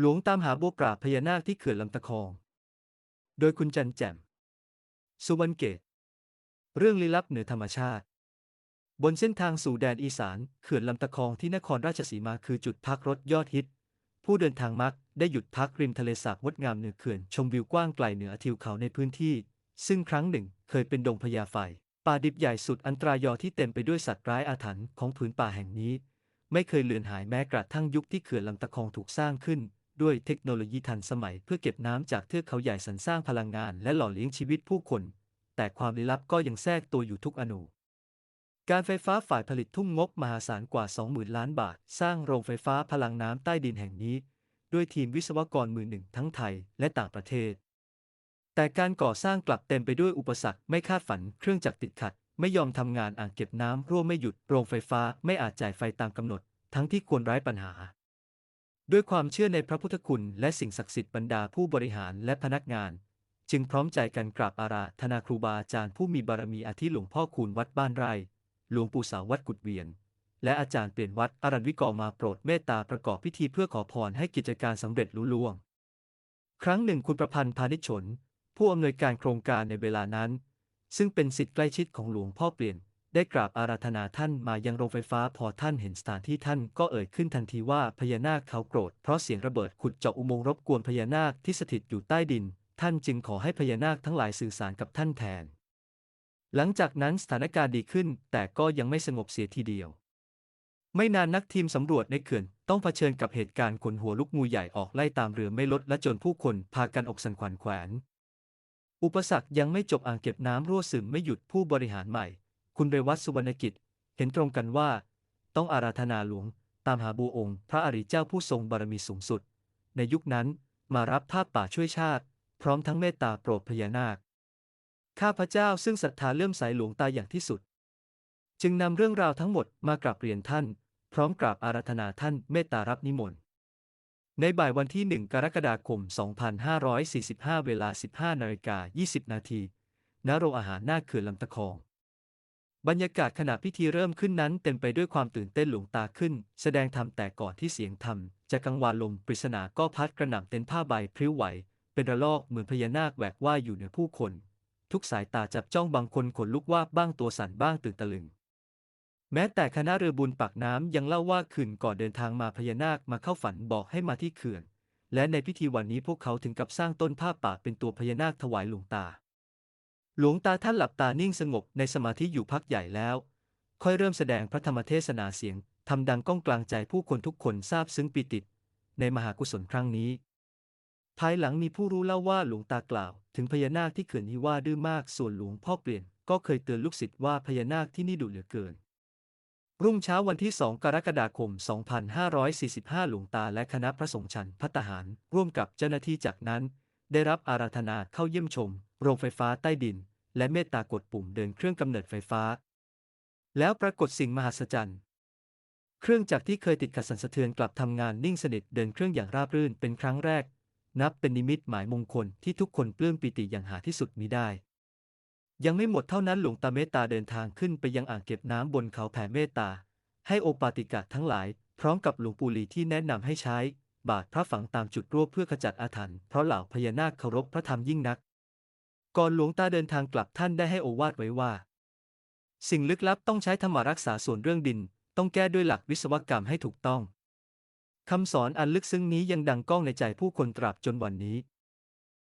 หลวงตามหาบัวปราบพญานาคที่เขื่อนลำตะคอง โดยคุณจันแจ่ม สุวรรณเกต เรื่องลี้ลับเหนือธรรมชาติ บนเส้นทางสู่แดนอีสาน เขื่อนลำตะคองที่นครราชสีมาคือจุดพักรถยอดฮิต ผู้เดินทางมักได้หยุดพักริมทะเลสาบงดงามเหนือเขื่อนชมวิวกว้างไกลเหนือทิวเขาในพื้นที่ ซึ่งครั้งหนึ่งเคยเป็นดงพญาไฟ ป่าดิบใหญ่สุดอันตรายอที่เต็มไปด้วยสัตว์ร้ายอาถรรพ์ของผืนป่าแห่งนี้ ไม่เคยเลือนหายแม้กระทั่งยุคที่เขื่อนลำตะคองถูกสร้างขึ้น ด้วยเทคโนโลยีทันสมัยเพื่อเก็บน้ำจากเทือกเขาใหญ่สรรสร้างพลังงานและหล่อเลี้ยงชีวิตผู้คน แต่ความลี้ลับก็ยังแทรกตัวอยู่ทุกอนูการไฟฟ้าฝ่ายผลิตทุ่มงบมหาศาลกว่า 20,000 ล้านบาท สร้างโรงไฟฟ้าพลังน้ำใต้ดินแห่งนี้ ด้วยทีมวิศวกรมือหนึ่งทั้งไทยและต่างประเทศ แต่การก่อสร้างกลับเต็มไปด้วยอุปสรรคไม่คาดฝัน เครื่องจักรติดขัด ไม่ยอมทำงานอ่างเก็บน้ำรั่วไม่หยุด โรงไฟฟ้าไม่อาจจ่ายไฟตามกำหนด ทั้งที่ควรไร้ปัญหา ด้วยความเชื่อในพระพุทธคุณและสิ่งศักดิ์สิทธิ์บรรดาผู้บริหารและพนักงาน จึงพร้อมใจกันกราบอาราธนาครูบาอาจารย์ผู้มีบารมีอาทิหลวงพ่อคูณวัดบ้านไร่ หลวงปู่สาววัดกุดเวียน และอาจารย์เปลี่ยนวัดอรันวิกรมาโปรดเมตตาประกอบพิธีเพื่อขอพรให้กิจการสำเร็จลุล่วง ครั้งหนึ่งคุณประพันธ์พานิชชน ผู้อำนวยการโครงการในเวลานั้น ซึ่งเป็นสิทธิ์ใกล้ชิดของหลวงพ่อเปลี่ยน ได้กราบอาราธนาท่านมายังโรงไฟฟ้าพอท่านเห็นสถานที่ท่านก็เอ่ยขึ้นทันทีว่าพญานาคเขาโกรธเพราะเสียงระเบิดขุดเจาะอุโมงค์รบกวนพญานาคที่สถิตอยู่ใต้ดิน ท่านจึงขอให้พญานาคทั้งหลายสื่อสารกับท่านแทน หลังจากนั้นสถานการณ์ดีขึ้น แต่ก็ยังไม่สงบเสียทีเดียว ไม่นานนักทีมสำรวจในเขื่อนต้องเผชิญกับเหตุการณ์ขนหัวลุกงูใหญ่ออกไล่ตามเรือไม่ลดและจนผู้คนพากันอกสันขวัญแขวน อุปสรรคยังไม่จบอ่างเก็บน้ำรั่วซึมไม่หยุดผู้บริหารใหม่ คุณเรวัตสุวรรณกิจ เห็นตรงกันว่า ต้องอาราธนาหลวง ตามหาบูองค์ พระอริเจ้าผู้ทรงบารมีสูงสุด ในยุคนั้นมารับภาป่าช่วยชาติ พร้อมทั้งเมตตาโปรดพญานาค ข้าพเจ้าซึ่งศรัทธาเลื่อมใสหลวงตาอย่างที่สุด จึงนำเรื่องราวทั้งหมดมากราบเรียนท่าน พร้อมกราบอาราธนาท่านเมตตารับนิมนต์ในบ่ายวันที่ 1 กรกฎาคม 2545 เวลา 15นาฬิกา20 นาที ณ โรงอาหารหน้าเขื่อนลำตะคอง บรรยากาศขณะพิธีเริ่มขึ้นนั้นเต็มไปด้วยความตื่นเต้นหลวงตาขึ้น แสดงธรรมแต่ก่อนที่เสียงธรรม จะกังวานลมปริศนาก็พัดกระหน่ำเต็นผ้าใบพริ้วไหว เป็นระลอกเหมือนพญานาคแหวกว่ายอยู่เหนือผู้คน ทุกสายตาจับจ้องบางคนขนลุกว่าบบ้างตัวสั่นบ้างตื่นตะลึง แม้แต่คณะเรือบุญปากน้ำยังเล่าว่าคืนก่อนเดินทางมาพญานาคมาเข้าฝันบอกให้มาที่เขื่อน และในพิธีวันนี้พวกเขาถึงกับสร้างต้นผ้าป่าเป็นตัวพญานาคถวายหลวงตา หลวงตาท่านหลับตานิ่งสงบในสมาธิอยู่พักใหญ่แล้ว ค่อยเริ่มแสดงพระธรรมเทศนาเสียงทำดังก้องกลางใจผู้คนทุกคนทราบซึ้งปิติในมหากุศลครั้งนี้ ภายหลังมีผู้รู้เล่าว่าหลวงตากล่าว ถึงพญานาคที่เขื่อนนี้ว่าดื้อมากส่วนหลวงพ่อเปลี่ยน ก็เคยเตือนลูกศิษย์ว่าพญานาคที่นี่ดุเหลือเกิน รุ่งเช้าวันที่2กรกฎาคม 2545 หลวงตาและคณะพระสงฆ์ชันพัตหาร ร่วมกับเจ้าหน้าที่จากนั้น ได้รับอาราธนาเข้าเยี่ยมชม โรงไฟฟ้าใต้ดิน และเมตตากดปุ่มเดินเครื่องกำเนิดไฟฟ้า แล้วปรากฏสิ่งมหัศจรรย์ เครื่องจักรที่เคยติดขัดสั่นสะเทือนกลับทำงานนิ่งสนิทเดินเครื่องอย่างราบรื่นเป็นครั้งแรก นับเป็นนิมิตหมายมงคลที่ทุกคนปลื้มปิติอย่างหาที่สุดมิได้ ยังไม่หมดเท่านั้นหลวงตาเมตตาเดินทางขึ้นไปยังอ่างเก็บน้ำบนเขาแผ่เมตตา ให้โอปาติกะทั้งหลาย พร้อมกับหลวงปู่หลีที่แนะนำให้ใช้บาทพระฝังตามจุดรวบเพื่อขจัดอาถรรพ์เพราะเหล่าพญานาคเคารพพระธรรมยิ่งนัก ก่อนหลวงตาเดินทางกลับท่านได้ให้โอวาทไว้ว่า สิ่งลึกลับต้องใช้ธรรมารักษาส่วนเรื่องดิน ต้องแก้ด้วยหลักวิศวกรรมให้ถูกต้องคำสอนอันลึกซึ้งนี้ยังดังก้องในใจผู้คนตราบจนวันนี้